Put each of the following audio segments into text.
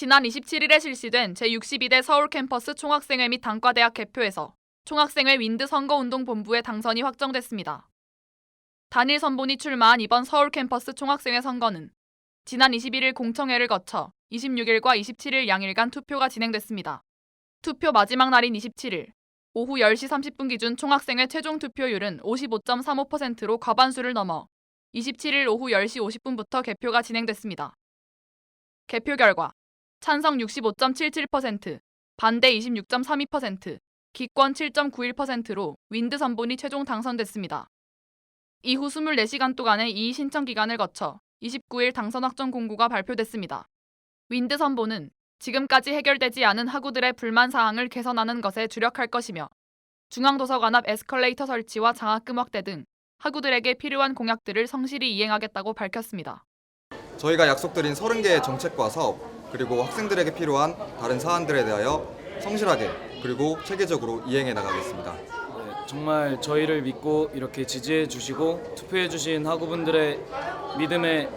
지난 27일에 실시된 제62대 서울 캠퍼스 총학생회 및 단과대학 개표에서 총학생회 윈드 선거운동본부의 당선이 확정됐습니다. 단일 선본이 출마한 이번 서울 캠퍼스 총학생회 선거는 지난 21일 공청회를 거쳐 26일과 27일 양일간 투표가 진행됐습니다. 투표 마지막 날인 27일 오후 10시 30분 기준 총학생회 최종 투표율은 55.35%로 과반수를 넘어 27일 오후 10시 50분부터 개표가 진행됐습니다. 개표 결과 찬성 65.77%, 반대 26.32%, 기권 7.91%로 윈드 선본이 최종 당선됐습니다. 이후 24시간 동안의 이의 신청 기간을 거쳐 29일 당선 확정 공고가 발표됐습니다. 윈드 선본은 지금까지 해결되지 않은 학우들의 불만 사항을 개선하는 것에 주력할 것이며 중앙도서관 앞 에스컬레이터 설치와 장학금 확대 등 학우들에게 필요한 공약들을 성실히 이행하겠다고 밝혔습니다. 저희가 약속드린 30개의 정책과 사업 그리고 학생들에게 필요한 다른 사안들에 대하여 성실하게 그리고 체계적으로 이행해 나가겠습니다. 네, 정말 저희를 믿고 이렇게 지지해 주시고 투표해 주신 학우분들의 믿음에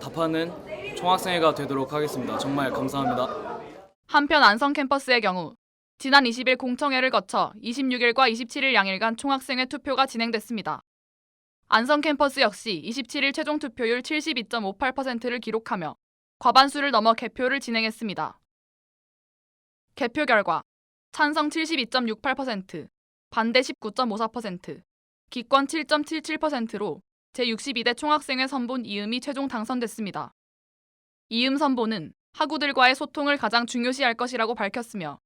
답하는 총학생회가 되도록 하겠습니다. 정말 감사합니다. 한편 안성 캠퍼스의 경우 지난 20일 공청회를 거쳐 26일과 27일 양일간 총학생회 투표가 진행됐습니다. 안성 캠퍼스 역시 27일 최종 투표율 72.58%를 기록하며 과반수를 넘어 개표를 진행했습니다. 개표 결과 찬성 72.68%, 반대 19.54%, 기권 7.77%로 제62대 총학생회 선본 이음이 최종 당선됐습니다. 이음 선본은 학우들과의 소통을 가장 중요시할 것이라고 밝혔으며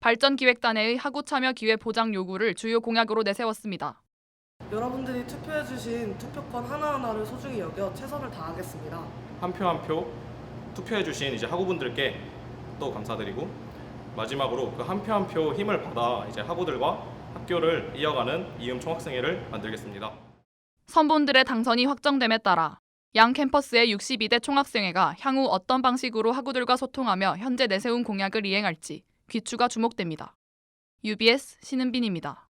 발전기획단회의 학우 참여 기회 보장 요구를 주요 공약으로 내세웠습니다. 여러분들이 투표해주신 투표권 하나하나를 소중히 여겨 최선을 다하겠습니다. 한 표 한 표 투표해주신 이제 학우분들께 또 감사드리고 마지막으로 그 한 표 한 표 힘을 받아 이제 학우들과 학교를 이어가는 이음 총학생회를 만들겠습니다. 선본들의 당선이 확정됨에 따라 양 캠퍼스의 62대 총학생회가 향후 어떤 방식으로 학우들과 소통하며 현재 내세운 공약을 이행할지 귀추가 주목됩니다. UBS 신은빈입니다.